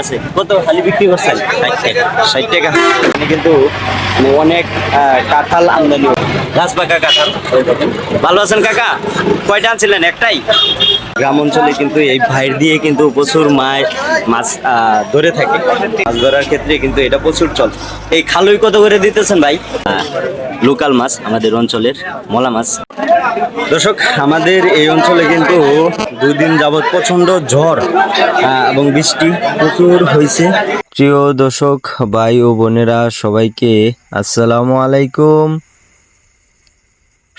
আছে। কত খালি বিক্রি করছেন? ষাট টাকা। কিন্তু মানে অনেক আহ, কাঁঠাল আমদানি। গাছ পাকা কাঁঠাল। ভালো আছেন কাকা? কয়টা আনছিলেন? একটাই? গ্রাম অঞ্চলে কিন্তু এই ভাইর দিয়ে কিন্তু প্রচুর মায় মাছ ধরে থাকে। মাছ ধরার ক্ষেত্রে কিন্তু এটা প্রচুর চল। এই খালুই কত করে দিতেছেন ভাই? লোকাল মাছ, আমাদের অঞ্চলের মলা মাছ। দর্শক, আমাদের এই অঞ্চলে কিন্তু দুই দিন যাবৎ প্রচণ্ড ঝড় এবং বৃষ্টি প্রচুর হয়েছে প্রিয় দর্শক, ভাই ও বোনেরা, সবাইকে আসসালামু আলাইকুম।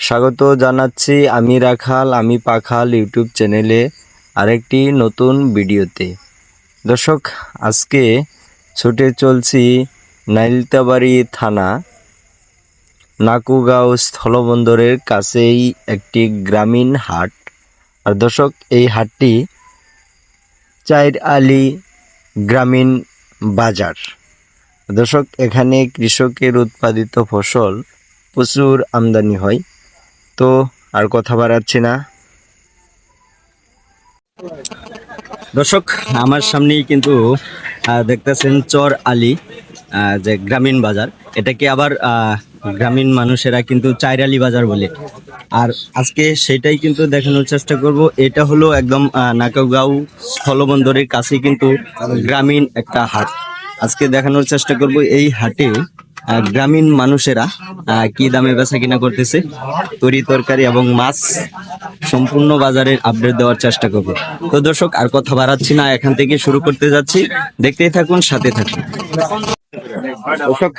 স্বাগত জানাচ্ছি আমি রাখাল, আমি পাখাল ইউটিউব চ্যানেলে আরেকটি নতুন ভিডিওতে। দর্শক, আজকে ছুটে চলছি নাইলতাবাড়ি থানা, নাকুগাঁও স্থলবন্দরের কাছেই একটি গ্রামীণ হাট। আর দর্শক, এই হাটটি চাইর আলী গ্রামীণ বাজার। দর্শক, এখানে কৃষকের উৎপাদিত ফসল প্রচুর আমদানি হয়। তো আর কথা বাড়াচ্ছি না। দর্শক, আমার সামনেই কিন্তু দেখতেছেন চর আলী যে গ্রামীণ বাজার। এটাকে আবার গ্রামীণ মানুষেরা কিন্তু চাইরালি বাজার বলে। আর আজকে সেটাই কিন্তু দেখানোর চেষ্টা করব। এটা হলো একদম নাকাগাঁও স্থলবন্দরের কাছে কিন্তু গ্রামীণ একটা হাট। আজকে দেখানোর চেষ্টা করব এই হাটে গ্রামীণ মানুষেরা কি দামে বেচা কিনা করতেছে? তরি তরকারি এবং মাছ সম্পূর্ণ বাজারের আপডেট দেওয়ার চেষ্টা করব। তো দর্শক, আর কথা বাড়াচ্ছি না, এখান থেকে শুরু করতে যাচ্ছি। দেখতেই থাকুন, সাথে থাকুন। দর্শক,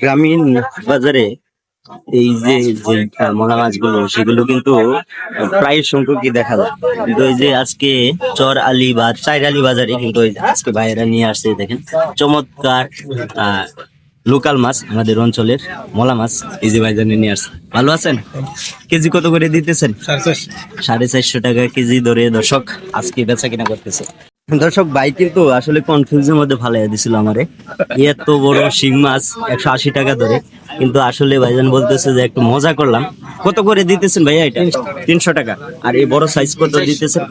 গ্রামীণ বাজারে এই যে যে মলা মাছগুলো, সেগুলো কিন্তু প্রায় সংখ্যকই দেখা যায়। যে আজকে চর আলী বা চাইর আলী বাজারে কিন্তু আজকে ভাইয়েরা নিয়ে আসছে, দেখেন। চমৎকার লোকাল মাছ, আমাদের অঞ্চলের মলা মাছ, এই যে ভাইজানে নিয়ে আসছে। ভালো আছেন? কেজি কত করে দিতেছেন? সাড়ে চারশো টাকা কেজি ধরে দর্শক, আজকে বেচা কিনা করতেছে। দর্শক ভাই কিন্তু আসলে কনফিউজের মধ্যে ফালাই দিছিল আমারে। এত বড় শিং মাছ, একশো আশি টাকা ধরে। কিন্তু আসলে ভাইজান বলতেছে যে একটু মজা করলাম। কত করে দিতেছেন ভাইয়া এটা? তিনশো টাকা। আর এই বড় সাইজ কত দিতেছেন?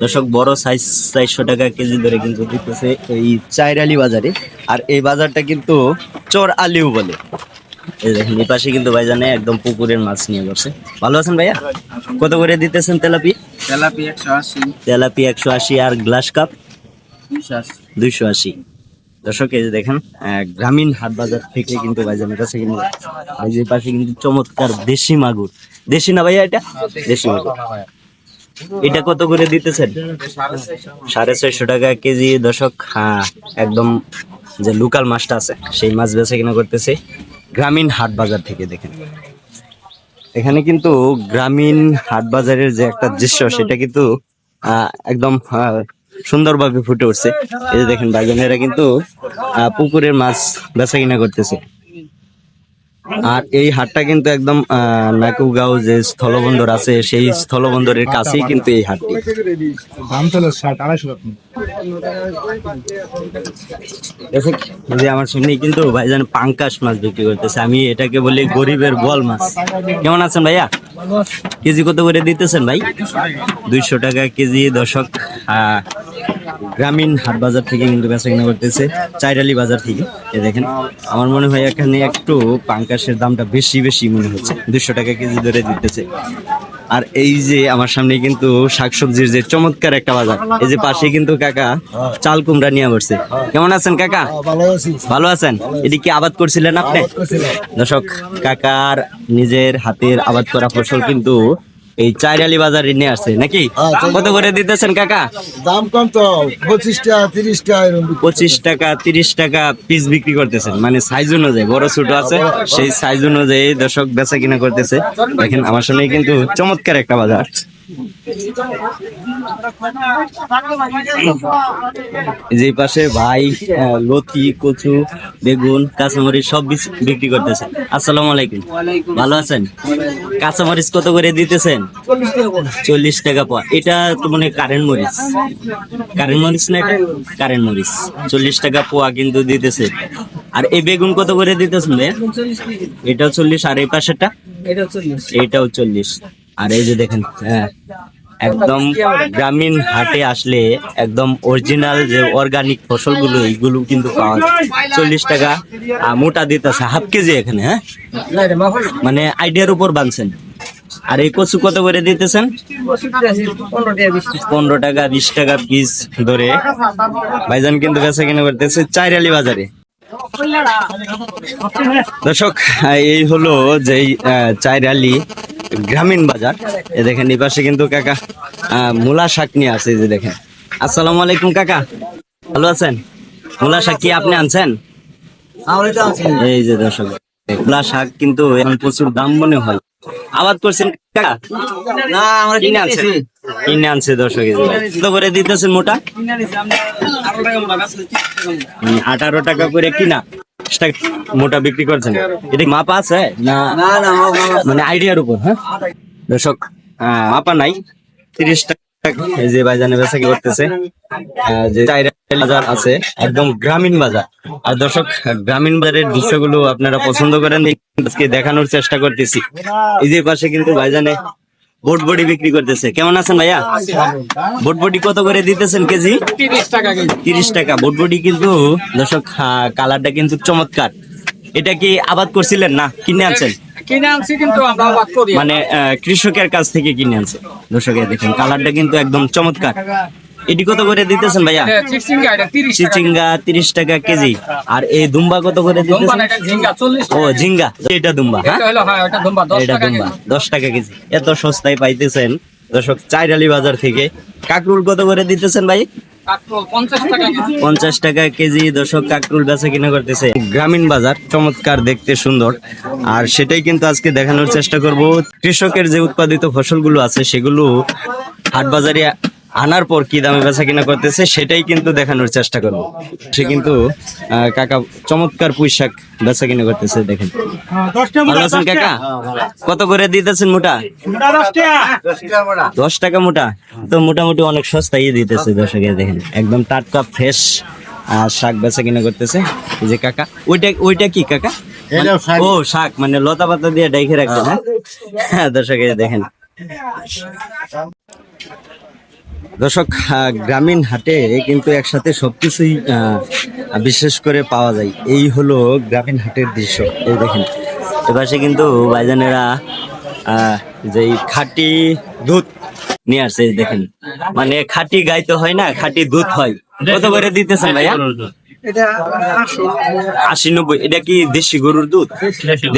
দর্শক বড় সাইজ চারশো টাকা কেজি ধরে কিন্তু দিতেছে এই চাইরালি বাজারে। আর এই বাজারটা কিন্তু চর আলিও বলে। এই দেখেন এই পাশে কিন্তু ভাইজানে একদম পুকুরের মাছ নিয়ে বসে। ভালো আছেন ভাইয়া? কত করে দিতেছেন তেলাপি? তেলাপি একশো আশি। তেলাপি একশো আশি আর গ্লাস কাপ? দুইশো আশি। দর্শক এই যে দেখেন আহ, গ্রামীণ হাট বাজার থেকে কিন্তু ভাইজানের কাছে কিন্তু পাশে কিন্তু চমৎকার দেশি মাগুর। দেশি না ভাইয়া এটা? দেশি মাগুর। এটা কত করে দিতেছেন? সাড়ে ছয়শো টাকা কেজি দর্শক হ্যাঁ একদম যে লোকাল মাছটা আছে, সেই মাছ বেচে কিনা করতেছে। গ্রামীণ হাট বাজার থেকে দেখেন। এখানে কিন্তু গ্রামীণ হাট বাজারের যে একটা দৃশ্য, সেটা কিন্তু একদম সুন্দরভাবে ফুটে উঠছে। এই যে দেখেন বাইগানেরা কিন্তু পুকুরের মাছ বেচা কিনা করতেছে। আর এই হাটটা কিন্তু একদম নাকুগাঁও যে স্থলবন্দর আছে সেই স্থলবন্দরের কাছেই কিন্তু এই হাটটি। যে আমার সামনে কিন্তু ভাইজান পাঙ্কাশ মাছ বিক্রি করতেছে। আমি এটাকে বলি গরিবের বল মাছ। কেমন আছেন ভাইয়া? কেজি কত করে দিতেছেন ভাই? দুইশো টাকা কেজি দশক আহ, গ্রামীণ হাট বাজার থেকে কিন্তু বেচা কিনা করতেছে চাইরালি বাজার থেকে। এ দেখেন আমার মনে হয় এখানে একটু পাঙ্কাশের দামটা বেশি বেশি মনে হচ্ছে দুশো টাকা কেজি ধরে দিতেছে। আর এই যে আমার সামনে কিন্তু শাকসবজির যে চমৎকার একটা বাজার এই যে পাশে কিন্তু কাকা চাল কুমড়া নিয়ে বসছে। কেমন আছেন কাকা? ভালো ভালো আছেন? এটি কি আবাদ করছিলেন আপনি? দর্শক কাকার নিজের হাতের আবাদ করা ফসল কিন্তু এই চাইরালি বাজারে নিয়ে আসছে নাকি? কত করে দিতেছেন কাকা? দাম কম তো পঁচিশ টাকা তিরিশ টাকা পঁচিশ টাকা তিরিশ টাকা পিস বিক্রি করতেছেন মানে সাইজ অনুযায়ী বড় ছোট আছে সেই সাইজ অনুযায়ী দর্শক বেচা কিনা করতেছে। দেখেন আমার সামনে কিন্তু চমৎকার একটা বাজার। যে পাশে ভাই লতি কচু বেগুন কাঁচামরিচ সব বিক্রি করতেছে আসসালামু আলাইকুম। ভালো আছেন? কাঁচামরিচ কত করে দিতেছেন? চল্লিশ টাকা পাওয়া এটা তো মানে কারেন্ট মরিচ। কারেন্ট মরিচ না এটা? কারেন্ট মরিচ। চল্লিশ টাকা পোয়া কিন্তু দিতেছে। আর এই বেগুন কত করে দিতেছেন এটাও চল্লিশ আর এই পাশেরটা? এটাও চল্লিশ। আর এই যে দেখেন হ্যাঁ একদম গ্রামীণ হাটে আসলে একদম অরিজিনাল যে অর্গানিক ফসলগুলো, এইগুলো কিন্তু পাওয়া যায়। চল্লিশ টাকা মোটা দিতেছে, হাফ কেজি এখানে হ্যাঁ? মানে আইডিয়ার উপর বানছেন। আর এই কচু কত করে দিতেছেন? পনেরো টাকা, বিশ টাকা পিস ধরে। ভাইজান কিন্তু বেচা কিনে করতেছে চাইরালি বাজারে। দর্শক এই হলো যে চাইরালি গ্রামীণ বাজার। এ দেখেন এই পাশে কিন্তু কাকা মূলা শাক নিয়ে এই যে দেখেন। আসসালামু আলাইকুম কাকা ভালো আছেন? মূলা শাক কি আপনি আনছেন? এই যে দর্শক মূলা শাক কিন্তু এখন প্রচুর দাম মনে হয়। আবাদ করছেন কাকা? না আমরা কিনে আনছেন? কিনে আনছে দর্শক কত করে দিতেছেন মোটা? আঠারো টাকা করে কিনা? টাকা মোটা বিক্রি করছেন? এটা মাপ আছে? না? মানে আইডিয়ার উপর হ্যাঁ? দর্শক মাপা নাই। তিরিশ টাকা যে বাজানে বেচা কি করতেছে? যে বাজার আছে একদম গ্রামীণ বাজার। আর দর্শক গ্রামীণ বাজারের দৃশ্যগুলো আপনারা পছন্দ করেন আজকে দেখানোর চেষ্টা করতেছি। এই যে পাশে কিন্তু ভাইজানে বোট বডি বিক্রি করতেছে। কেমন আছেন ভাইয়া? বোট বডি কত করে দিতেছেন কেজি? তিরিশ টাকা বোট বডি কিন্তু দর্শক কালারটা কিন্তু চমৎকার। এটা কি আবাদ করছিলেন না কিনে আনছেন? কিনে আনছি কিন্তু আমরা আবাদ করি। মানে কৃষকের কাছ থেকে কিনে আনছে দর্শকের দেখেন কালারটা কিন্তু একদম চমৎকার। এটি কত করে দিতেছেন ভাইয়া? চিচিঙ্গা তিরিশ টাকা কেজি। আর এই দুম্বা কত করে দিতেছেন? এটা ও ঝিঙ্গা এটা দুম্বা হ্যাঁ? এটা হ্যাঁ টাকা দুম্বা কেজি। দশ টাকা কেজি। এত সস্তায় পাইতেছেন দর্শক চাইরালি বাজার থেকে। কাকরুল কত করে দিতেছেন ভাই? পঞ্চাশ টাকা কেজি। পঞ্চাশ টাকা কেজি দর্শক কাকরুল বেচা কিনা করতেছে। গ্রামীণ বাজার চমৎকার দেখতে সুন্দর। আর সেটাই কিন্তু আজকে দেখানোর চেষ্টা করব। কৃষকের যে উৎপাদিত ফসলগুলো আছে সেগুলো হাট বাজারে আনার পর কি দামে বেচা কিনা করতেছে সেটাই কিন্তু দেখানোর চেষ্টা করব। সে কিন্তু আহ, কাকা চমৎকার পুঁইশাক বেচা কিনা করতেছে দেখেন। ভালো আছেন কাকা? কত করে দিতেছেন মোটা? দশ টাকা। মোটা। তো মোটামুটি অনেক সস্তায় দিতেছে দর্শকে দেখেন। একদম টাটকা ফ্রেশ আর শাক বেচা কিনা করতেছে। যে কাকা ওইটা ওইটা কি কাকা? ও শাক মানে লতা পাতা দিয়ে ডাইখে রাখছে হ্যাঁ? হ্যাঁ দর্শকে দেখেন। দর্শক গ্রামীণ হাটে কিন্তু একসাথে সবকিছুই আহ, বিশেষ করে পাওয়া যায়। এই হলো গ্রামীণ হাটের দৃশ্য। এই দেখেন এপাশে কিন্তু ভাইজানেরা আহ, যেই খাঁটি দুধ নিয়ে আসছে দেখেন। মানে খাঁটি গাই তো হয় না খাঁটি দুধ হয়। কত করে দিতেছেন ভাইয়া? আশি নব্বই এটা কি দেশি গরুর দুধ?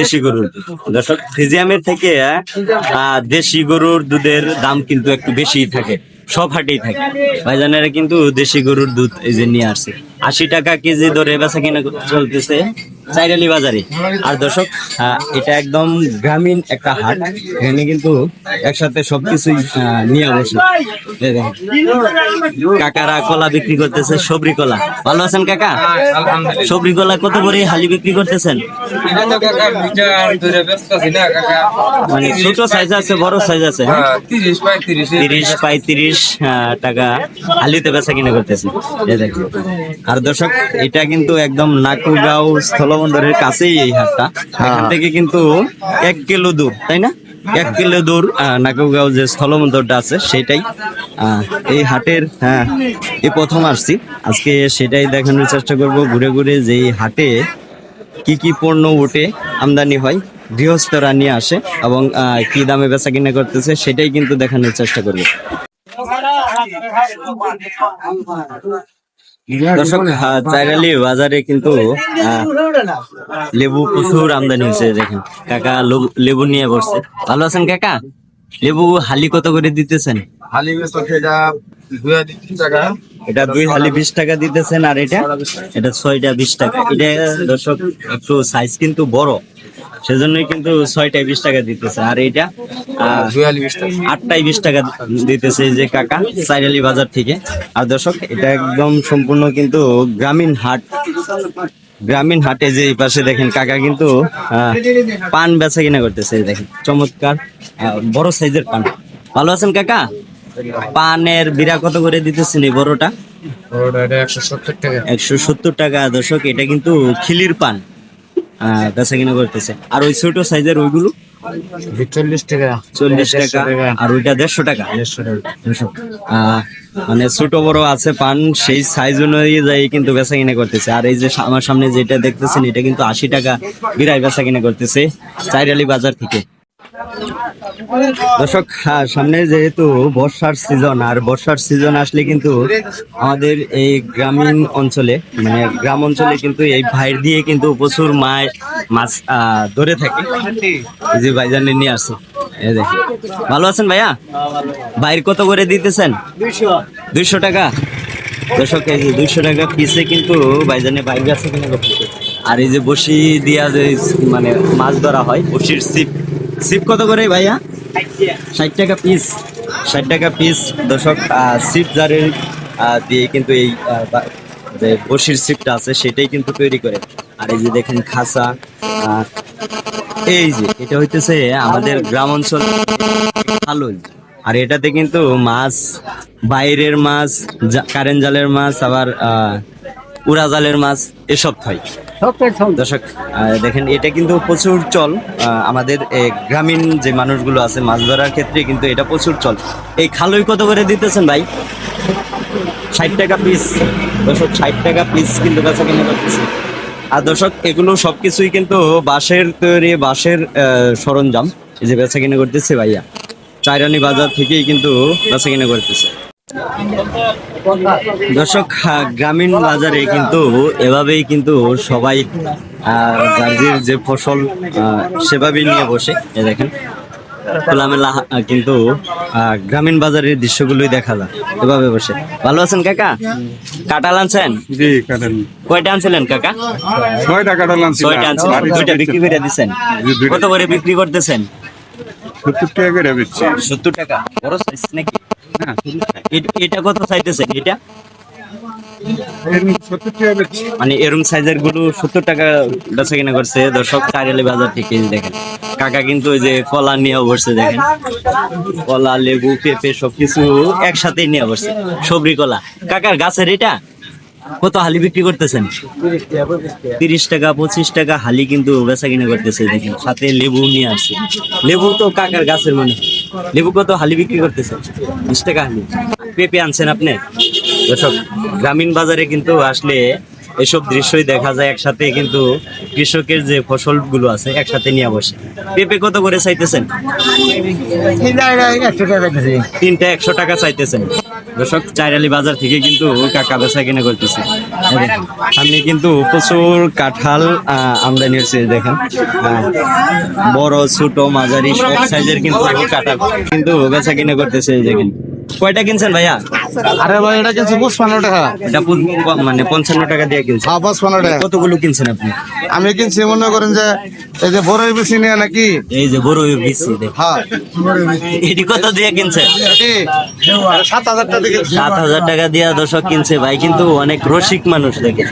দেশি গরুর দুধ। দর্শক ফিজিয়ামের থেকে আহ, দেশি গরুর দুধের দাম কিন্তু একটু বেশি থাকে। সব হাটেই থাকে। ভাইজানেরা কিন্তু দেশি গরুর দুধ এই যে নিয়ে আসে। আশি টাকা কেজি ধরে বেচা কিনা চলতেছে। চাইরালি বাজারে। আর দর্শক এটা একদম গ্রামীণ একটা হাট। এখানে কিন্তু একসাথে সবকিছুই নিয়ে বসে। কাকারা কলা বিক্রি করতেছে, সবরি কলা। ভালো আছেন কাকা? সবরি কলা কত করে হালি বিক্রি করতেছেন? মানে ছোট সাইজ আছে, বড় সাইজ আছে হ্যাঁ? তিরিশ পঁয়ত্রিশ তিরিশ টাকা হালিতে বেচা কিনে করতেছে। আর দর্শক, এটা কিন্তু একদম নাকুগাঁও স্থলবন্দরের কাছেই এই হাটটা এখান থেকে কিন্তু এক কিলো দূর তাই না এক কিলো দূর আহ, নাকুগাঁও যে স্থলবন্দরটা আছে সেটাই আহ, এই হাটের হ্যাঁ এই প্রথম আসছি আজকে সেটাই দেখানোর চেষ্টা করব ঘুরে ঘুরে যে এই হাটে কি কি পণ্য উঠে আমদানি হয় গৃহস্থরা নিয়ে আসে এবং আহ, কি দামে বেচা কিনা করতেছে সেটাই কিন্তু দেখানোর চেষ্টা করবে দর্শক চাইরালি বাজারে কিন্তু লেবু প্রচুর আমদানি হয়েছে দেখেন। কাকা লেবু নিয়ে বসছে। ভালো আছেন কাকা? লেবু হালি কত করে দিতেছেন? হালি টাকা। এটা দুই হালি বিশ টাকা দিতেছেন আর এটা? এটা ছয়টা বিশ টাকা। এটা দর্শক একটু সাইজ কিন্তু বড়। সেজন্যই কিন্তু ছয়টায় বিশ টাকা দিতেছে। আর এটা আটটায় বিশ টাকা দিতেছে যে কাকা সাইরালি বাজার থেকে। আর দর্শক এটা একদম সম্পূর্ণ কিন্তু গ্রামীণ হাট। গ্রামীণ হাটে যে এই পাশে দেখেন কাকা কিন্তু পান বেচা কিনা করতেছে দেখেন চমৎকার বড় সাইজের পান। ভালো আছেন কাকা? পানের বিরা কত করে দিতেছেন এই বড়টা? একশো সত্তর টাকা। একশো সত্তর টাকা। দর্শক এটা কিন্তু খিলির পান বেচা কিনা করতেছে। আর ওই ছোট সাইজের ওইগুলো চল্লিশ টাকা। চল্লিশ টাকা আর ওইটা দেড়শো টাকা? দেড়শো। মানে ছোট বড় আছে পান সেই সাইজ অনুযায়ী কিন্তু বেচা কিনা করতেছে। আর এই যে আমার সামনে যেটা দেখতেছেন এটা কিন্তু আশি টাকা বিরাই বেচা কিনা করতেছে চাইরালি বাজার থেকে। দর্শক হ্যাঁ, সামনে যেহেতু বর্ষার সিজন আর বর্ষার সিজন আসলে কিন্তু আমাদের এই গ্রামীণ অঞ্চলে মানে গ্রাম অঞ্চলে কিন্তু এই ভাইর দিয়ে কিন্তু প্রচুর মাছ মাছ ধরে থাকে। যে ভাইজানে নিয়ে আসছে। ভালো আছেন ভাইয়া? বাইর কত করে দিতেছেন? দুইশো টাকা। দর্শক এই যে দুইশো টাকা পিসে কিন্তু ভাইজানে বাইরে আছে কিনা আর এই যে বসি দিয়া যে মানে মাছ ধরা হয় বসির সিপ সিপ কত করে ভাইয়া? ষাট টাকা পিস ষাট টাকা পিস দর্শক সিপ জারের দিয়ে কিন্তু এই যে বসির সিপটা আছে সেটাই কিন্তু তৈরি করে। আর এই যে দেখেন খাসা এই যে এটা হইতেছে আমাদের গ্রাম অঞ্চল খালুই আর এটাতে কিন্তু মাছ বাইরের মাছ কারেন্ট জালের মাছ আবার আহ, উড়া জালের মাছ এসব হয়। দর্শক দেখেন, এটা কিন্তু প্রচুর চল। আমাদের গ্রামীণ যে মানুষগুলো আছে, মাছ ধরার ক্ষেত্রে কিন্তু এটা প্রচুর চল। এই খালুই কত করে দিতেছেন ভাই? ষাট টাকা পিস দর্শক, ষাট টাকা পিস কিন্তু বেচা কিনে করতেছে। আর দর্শক, এগুলো সবকিছুই কিন্তু বাঁশের তৈরি, বাঁশের সরঞ্জাম। এই যে বেচা কিনে করতেছে ভাইয়া। চাইরানি বাজার থেকেই কিন্তু বেচা কিনে করতেছে। দর্শক গ্রামীণ বাজারে কিন্তু এভাবেই কিন্তু সবাই যার যে ফসল সেভাবেই নিয়ে বসে। এ দেখেন খোলামেলা কিন্তু গ্রামীণ বাজারের দৃশ্যগুলোই দেখা যায় এভাবে বসে। ভালো আছেন কাকা? কাঁঠাল আনছেন? জি কাটান কয়টা আনছিলেন কাকা? ছয়টা কাটাল আনছি ছয়টা আনছিলেন। দুইটা বিক্রি করে দিচ্ছেন জি, কত করে বিক্রি করতেছেন? সত্তর টাকা করে বেচছি। সত্তর টাকা। বড় সাইজ নাকি? এটা কত চাইতেছেন এটা? মানে এরম সাইজেরগুলো সত্তর টাকা বেচা কিনা করছে। দর্শক কারিয়ালি বাজার থেকে দেখেন। কাকা কিন্তু ওই যে কলা নিয়ে বসছে দেখেন। কলা লেবু পেঁপে সবকিছু একসাথে নিয়ে বসছে। সবরি কলা। কাকার গাছের এটা? কত হালি বিক্রি করতেছেন? তিরিশ টাকা, পঁচিশ টাকা হালি কিন্তু বেচা কিনা করতেছে দেখেন, সাথে লেবু নিয়ে আসছে। লেবু তো কাকার গাছের মনে। লেবু কত হালি বিক্রি করতেছে? বিশ টাকা হালি। পেঁপে আনছেন আপনি? গ্রামীণ বাজারে কিন্তু আসলে এসব দৃশ্যই দেখা যায় একসাথে, কিন্তু কৃষকের যে ফসলগুলো আছে একসাথে নিয়ে বসে। পেঁপে কত করে চাইতেছেন? তিনটা একশো টাকা চাইতেছেন। দর্শক, চাইরালি বাজার থেকে কিন্তু কাকা বেচা কিনে করতেছে। সামনে কিন্তু প্রচুর কাঁঠাল আমদানি হচ্ছে দেখেন। বড়, ছোট, মাঝারি, সব সাইজের কিন্তু কাঁঠাল কিন্তু বেচা কিনে করতেছে দেখেন কয়টা কিনছেন ভাইয়া? আরে ভাই এটা কিনছি পঁচপান্ন টাকা। এটা মানে পঞ্চান্ন টাকা দিয়ে কিনছেন হ্যাঁ পঁচপান্ন টাকা। কতগুলো কিনছেন আপনি? আমি কিনছি মনে করেন যে এই যে বড়ই বেশি নিয়ে নাকি? এই যে বড় দেখেন হ্যাঁ। এটি কত দিয়ে কিনছেন এটি সাত হাজার টাকা কিনছি। সাত হাজার টাকা দিয়ে দর্শক কিনছে ভাই কিন্তু অনেক রসিক মানুষ দেখে।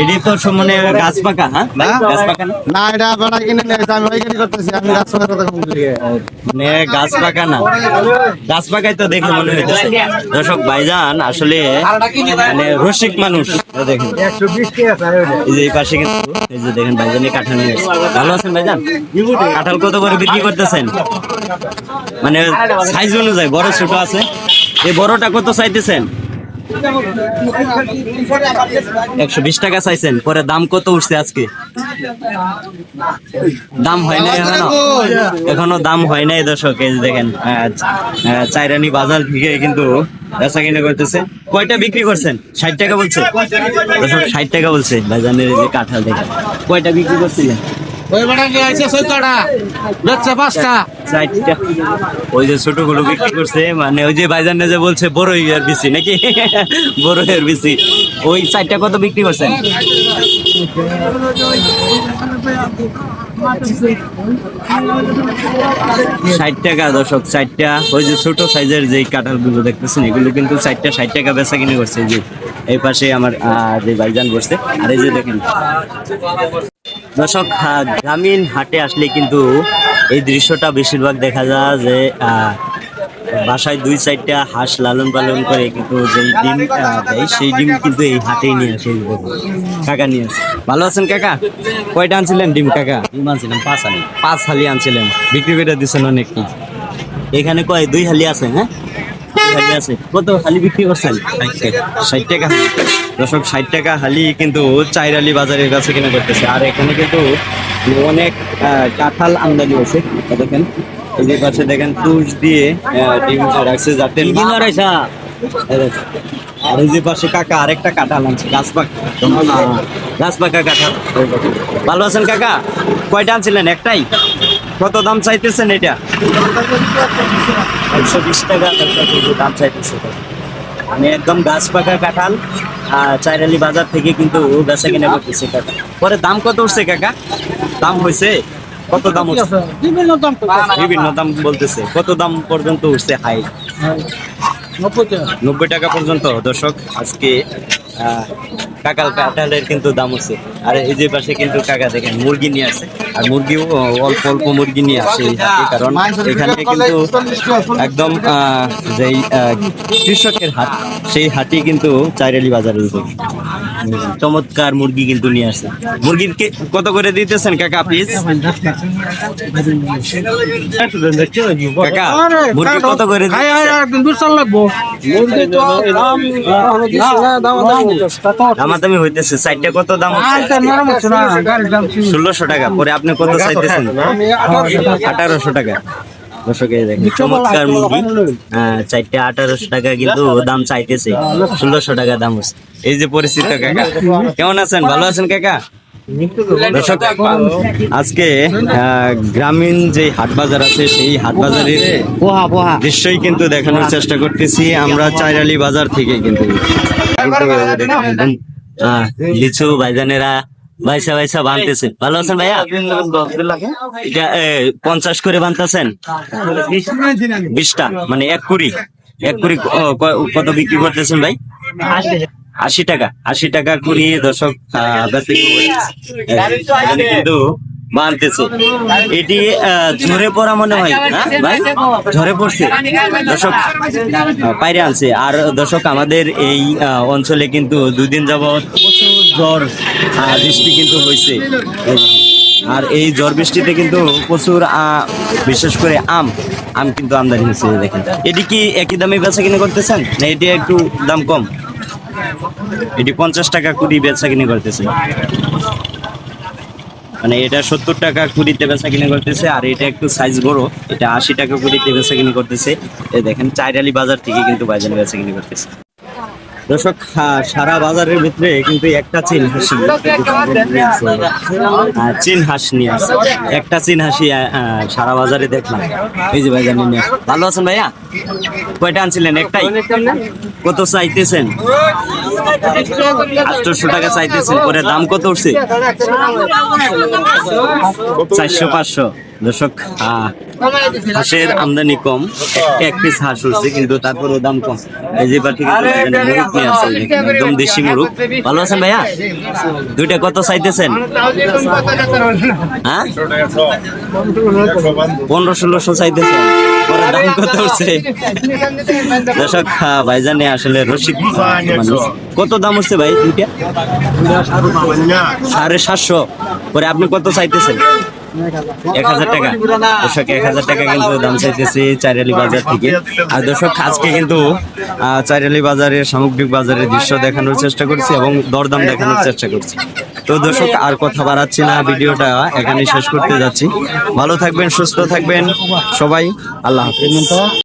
এটি তো মানে গাছ পাকা হ্যাঁ? গাছ পাকা না? এটা বেড়া কিনে নিয়ে আমি ওইখানে করতেছি আমি গাছ কথা বলছি মানে গাছ পাকা না? গাছ পাকাই তো দেখে মনে হইতেছে। দর্শক ভাইজান, আসলে মানে রসিক মানুষ। দেখেন। এই যে পাশে কিন্তু, এই যে দেখেন ভাইজানি কাঁঠাল নিয়ে। ভালো আছেন ভাইজান? কাঁঠাল কত করে বিক্রি করতেছেন? মানে সাইজ অনুযায়ী, বড় ছোট আছে। এই বড়টা কত চাইতেছেন? একশো বিশ টাকা চাইছেন পরে দাম কত উঠছে আজকে? দাম হয় নাই এখনও? এখনও দাম হয় নাই দর্শক এই দেখেন চাইরানি বাজার থেকে কিন্তু বেচা কিনে করতেছে। কয়টা বিক্রি করছেন? ষাট টাকা বলছে। দর্শক ষাট টাকা বলছে এই যে কাঁঠাল দেখেন। কয়টা বিক্রি করছিলেন? ওই বেড়া নিয়ে চোদ্দটা বেচছে পাঁচটা। চারটা। ওই যে ছোটগুলো বিক্রি করছে মানে ওই যে ভাইজানে যে বলছে বড় ইয়ার বিসি নাকি? বড় ইয়ার বিসি ওই চারটা কত বিক্রি করছেন? ষাট টাকা দশক চারটা ওই যে ছোট সাইজের যে কাঁঠালগুলো দেখতেছেন, এগুলো কিন্তু চারটা ষাট টাকা বেচা কিনে করছে। যে, এই পাশে আমার যে ভাইজান বসছে। আর এই যে দেখেন দর্শক গ্রামীণ হাটে আসলে কিন্তু এই দৃশ্যটা বেশিরভাগ দেখা যায় যে বাসায় দুই চারটা হাঁস লালন পালন করে কিন্তু যেই ডিম দেয় সেই ডিম কিন্তু এই হাটেই নিয়ে আসে কাকা নিয়ে আসে। ভালো আছেন কাকা? কয়টা আনছিলেন ডিম কাকা? ডিম আনছিলাম পাঁচ হালি। পাঁচ হালি আনছিলেন। বিক্রি করে দিচ্ছেন অনেক কি? এখানে কয় দুই হালি আছে হ্যাঁ? দুই হালি আছে। কত হালি বিক্রি করছেন? ষাট টাকা। দশক ষাট টাকা হালি কিন্তু চাইরালি বাজারের কাছে কিনে করতেছে। আর এখানে কিন্তু অনেক কাঁঠাল আমদানি হয়েছে। দেখেন এই যে পাশে দেখেন তুষ দিয়ে ডিম রাখছে যাতে আর এই যে পাশে কাকা আরেকটা কাঁঠাল আনছে গাছ পাকা গাছ পাকা কাঁঠাল। ভালো আছেন কাকা? কয়টা আনছিলেন? একটাই? কত দাম চাইতেছেন এটা? একশো বিশ টাকা দাম চাইতেছে। মানে একদম গাছ পাকা কাঁঠাল। চাইরালি বাজার থেকে কিন্তু বেচা কিনা করতেছে কাকা। পরে দাম কত উঠছে কাকা? দাম হয়েছে কত দাম উঠছে? বিভিন্ন দাম বলতেছে। কত দাম পর্যন্ত উঠছে হাই? নব্বই টাকা পর্যন্ত দর্শক আজকে কাকাল কাঁঠালের কিন্তু দাম হচ্ছে। আর এই যে পাশে কিন্তু কাকা দেখেন, মুরগি নিয়ে আসে আর মুরগিও অল্প অল্প মুরগি নিয়ে আসে হাটে, কারণ এখানে কিন্তু একদম যেই কৃষকের হাট, সেই হাটই কিন্তু চাইরালি বাজারে চমৎকার মুরগি কিন্তু নিয়ে আসে মুরগির কত করে দিতেছেন কাকা প্লিজ কাকা মুরগি কত করে দিতেছেন? দামাদামি হইতেছে সাইডটা কত দাম ষোলোশো টাকা পরে আপনি কত চাইতেছেন? আঠারোশো টাকা। দর্শকে দেখেন চমৎকার মুরগি চারটে আঠারোশো টাকা কিন্তু দাম চাইতেছে। ষোলোশো টাকা দাম হচ্ছে। এই যে পরিস্থিতি কাকা কেমন আছেন? ভালো আছেন কাকা? দর্শক আজকে গ্রামীণ যে হাট বাজার আছে সেই হাট বাজারের দৃশ্যই কিন্তু দেখানোর চেষ্টা করতেছি। আমরা চাইরালি বাজার থেকে কিন্তু কিন্তু লিচু ভাইজানেরা ভাইসা ভাইসা বানতেছে। ভালো আছেন ভাইয়া? এটা পঞ্চাশ করে বানতেছেন? বিশটা মানে এক কুড়ি। এক কুড়ি কত বিক্রি করতেছেন ভাই? আশি টাকা আশি টাকা কুড়ি দশক কিন্তু বানতেছে। এটি ঝরে পড়া মনে হয় ভাই? ঝরে পড়ছে। দর্শক বাইরে আনছে। আর দর্শক, আমাদের এই অঞ্চলে কিন্তু দুদিন যাবৎ জ্বর বৃষ্টি কিন্তু হয়েছে আর এই ঝড় বৃষ্টিতে কিন্তু প্রচুর বিশেষ করে আম আম কিন্তু আমদানি হয়েছে দেখেন। এটি কি একই দামে বেচা কিনে করতেছেন? না, এটি একটু দাম কম? এটি পঞ্চাশ টাকা কুড়ি বেচা কিনে করতেছে। মানে এটা সত্তর টাকা কুড়িতে বেচা কিনে করতেছে, আর এটা একটু সাইজ বড়, এটা আশি টাকা কুড়িতে বেচা কিনে করতেছে। দেখেন, চাইরালি বাজার থেকে কিন্তু বাজারে বেচা কিনে করতেছে। দর্শক সারা বাজারের ভিতরে কিন্তু একটা চিন হাসি চিন হাঁস নিয়ে একটা চিন হাসি সারা বাজারে দেখলাম। এই যে ভাই জানেন, ভালো আছেন ভাইয়া? কয়টা আনছিলেন? একটাই? কত চাইতেছেন? আটশোশো টাকা চাইতেছেন। পরে দাম কত উঠছে? চারশো, পাঁচশো। দর্শক হাঁসের আমদানি কম এক পিস হাঁস উঠছে কিন্তু তারপরেও দাম কম। এই যে মুরুখ নিয়ে আছে একদম দেশি মুরুখ ভালো আছেন ভাইয়া? দুইটা কত চাইতেছেন? হ্যাঁ? পনেরো ষোলোশো চাইতেছেন। পরে দাম কত উঠছে দর্শক আহ, ভাইজানে আসলে রসিক মানুষ। কত দাম উঠছে ভাই দুইটা? সাড়ে সাতশো। পরে আপনি কত চাইতেছেন? এক হাজার টাকা। এক হাজার টাকা কিন্তু দাম চাইতেছি বাজার থেকে। আর কিন্তু বাজারের সামগ্রিক বাজারের দৃশ্য দেখানোর চেষ্টা করছি এবং দরদাম দেখানোর চেষ্টা করছি। তো আর কথা বাড়াচ্ছি না, ভিডিওটা এখানে শেষ করতে যাচ্ছি। ভালো থাকবেন, সুস্থ থাকবেন সবাই। আল্লাহ